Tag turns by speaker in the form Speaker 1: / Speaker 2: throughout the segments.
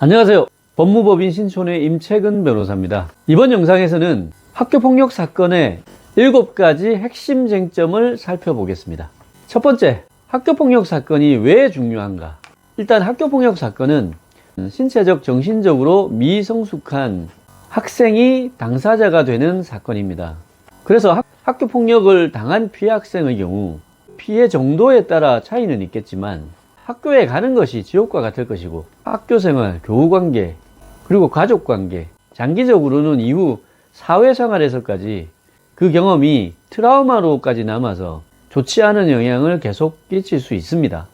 Speaker 1: 안녕하세요. 법무법인 신촌의 임채근 변호사입니다. 이번 영상에서는 학교폭력 사건의 7가지 핵심 쟁점을 살펴보겠습니다. 첫 번째, 학교폭력 사건이 왜 중요한가? 일단 학교폭력 사건은 신체적, 정신적으로 미성숙한 학생이 당사자가 되는 사건입니다. 그래서 학, 학교 폭력을 당한 피해 학생의 경우 피해 정도에 따라 차이는 있겠지만 학교에 가는 것이 지옥과 같을 것이고 학교 생활, 교우 관계, 그리고 가족 관계, 장기적으로는 이후 사회 생활에서까지 그 경험이 트라우마로까지 남아서 좋지 않은 영향을 계속 끼칠 수 있습니다.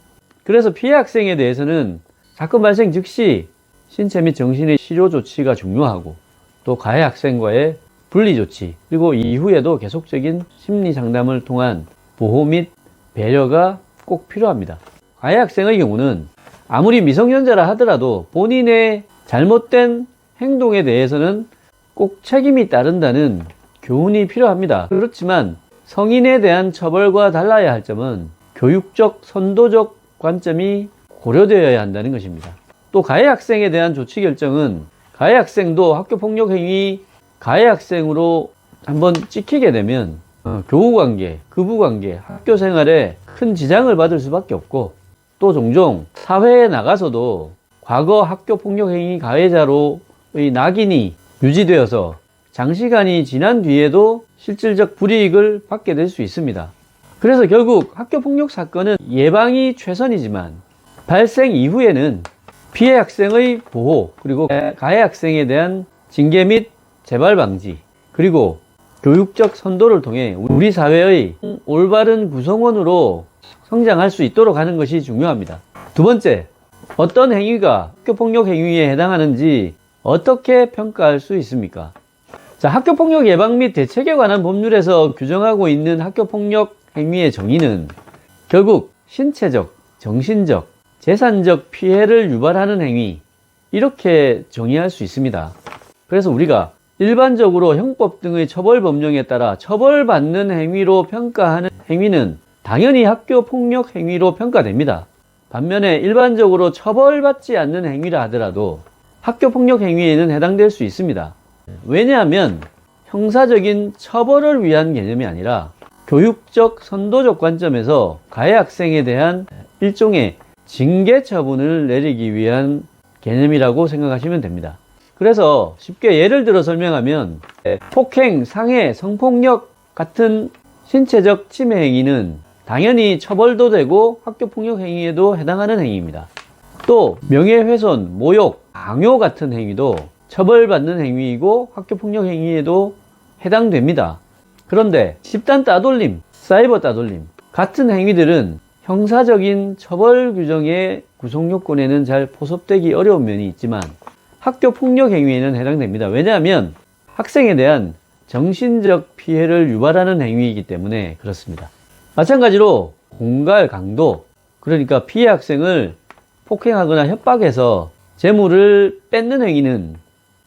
Speaker 1: 그래서 피해 학생에 대해서는 사건 발생 즉시 신체 및 정신의 치료 조치가 중요하고 또 가해 학생과의 분리 조치 그리고 이후에도 계속적인 심리 상담을 통한 보호 및 배려가 꼭 필요합니다. 가해 학생의 경우는 아무리 미성년자라 하더라도 본인의 잘못된 행동에 대해서는 꼭 책임이 따른다는 교훈이 필요합니다. 그렇지만 성인에 대한 처벌과 달라야 할 점은 교육적, 선도적 관점이 고려되어야 한다는 것입니다. 또 가해 학생에 대한 조치 결정은 가해 학생도 학교 폭력 행위 가해 학생으로 한번 찍히게 되면 어, 교우 관계, 급부 관계, 학교 생활에 큰 지장을 받을 수밖에 없고 또 종종 사회에 나가서도 과거 학교 폭력 행위 가해자로의 낙인이 유지되어서 장시간이 지난 뒤에도 실질적 불이익을 받게 될 수 있습니다. 그래서 결국 학교 폭력 사건은 예방이 최선이지만 발생 이후에는 피해 학생의 보호 그리고 가해 학생에 대한 징계 및 재발 방지 그리고 교육적 선도를 통해 우리 사회의 올바른 구성원으로 성장할 수 있도록 하는 것이 중요합니다. 두 번째, 어떤 행위가 학교폭력 행위에 해당하는지 어떻게 평가할 수 있습니까? 자, 학교폭력 예방 및 대책에 관한 법률에서 규정하고 있는 학교폭력 행위의 정의는 결국 신체적, 정신적, 재산적 피해를 유발하는 행위, 이렇게 정의할 수 있습니다. 그래서 우리가 일반적으로 형법 등의 처벌 법령에 따라 처벌받는 행위로 평가하는 행위는 당연히 학교 폭력 행위로 평가됩니다. 반면에 일반적으로 처벌받지 않는 행위라 하더라도 학교 폭력 행위에는 해당될 수 있습니다. 왜냐하면 형사적인 처벌을 위한 개념이 아니라 교육적 선도적 관점에서 가해 학생에 대한 일종의 징계 처분을 내리기 위한 개념이라고 생각하시면 됩니다. 그래서 쉽게 예를 들어 설명하면 폭행, 상해, 성폭력 같은 신체적 침해 행위는 당연히 처벌도 되고 학교 폭력 행위에도 해당하는 행위입니다. 또 명예훼손, 모욕, 강요 같은 행위도 처벌받는 행위이고 학교 폭력 행위에도 해당됩니다. 그런데 집단 따돌림, 사이버 따돌림 같은 행위들은 형사적인 처벌 규정의 구성 요건에는 잘 포섭되기 어려운 면이 있지만 학교 폭력 행위에는 해당됩니다. 왜냐하면 학생에 대한 정신적 피해를 유발하는 행위이기 때문에 그렇습니다. 마찬가지로 공갈 강도 그러니까 피해 학생을 폭행하거나 협박해서 재물을 뺏는 행위는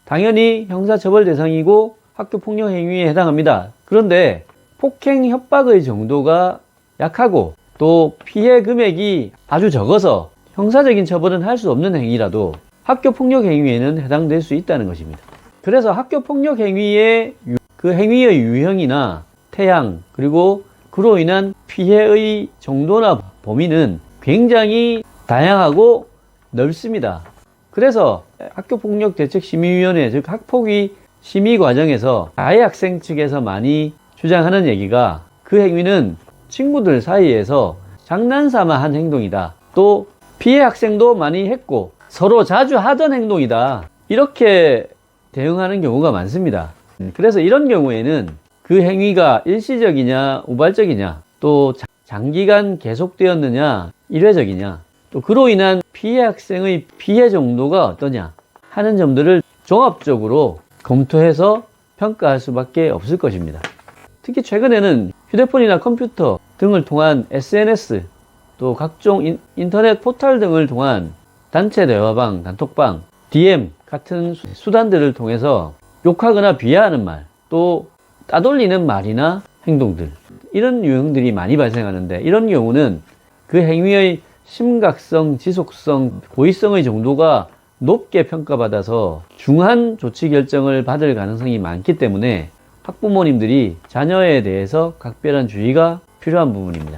Speaker 1: 당연히 형사처벌 대상이고 학교 폭력 행위에 해당합니다. 그런데 폭행 협박의 정도가 약하고 또 피해 금액이 아주 적어서 형사적인 처벌은 할 수 없는 행위라도 학교 폭력 행위에는 해당될 수 있다는 것입니다. 그래서 학교 폭력 행위의 유- 그 행위의 유형이나 태양 그리고 그로 인한 피해의 정도나 범위는 굉장히 다양하고 넓습니다. 그래서 학교폭력대책심의위원회 즉 학폭위 심의 과정에서 아예 학생 측에서 많이 주장하는 얘기가 그 행위는 친구들 사이에서 장난삼아 한 행동이다. 또 피해 학생도 많이 했고 서로 자주 하던 행동이다. 이렇게 대응하는 경우가 많습니다. 음, 그래서 이런 경우에는 그 행위가 일시적이냐, 우발적이냐, 또 자- 장기간 계속되었느냐, 일회적이냐, 또 그로 인한 피해 학생의 피해 정도가 어떠냐 하는 점들을 종합적으로 검토해서 평가할 수밖에 없을 것입니다. 특히 최근에는 휴대폰이나 컴퓨터 등을 통한 SNS 또 각종 인, 인터넷 포털 등을 통한 단체 대화방, 단톡방, DM 같은 수- 수단들을 통해서 욕하거나 비하하는 말 또 따돌리는 말이나 행동들. 이런 유형들이 많이 발생하는데 이런 경우는 그 행위의 심각성, 지속성, 고의성의 정도가 높게 평가받아서 중한 조치 결정을 받을 가능성이 많기 때문에 학부모님들이 자녀에 대해서 각별한 주의가 필요한 부분입니다.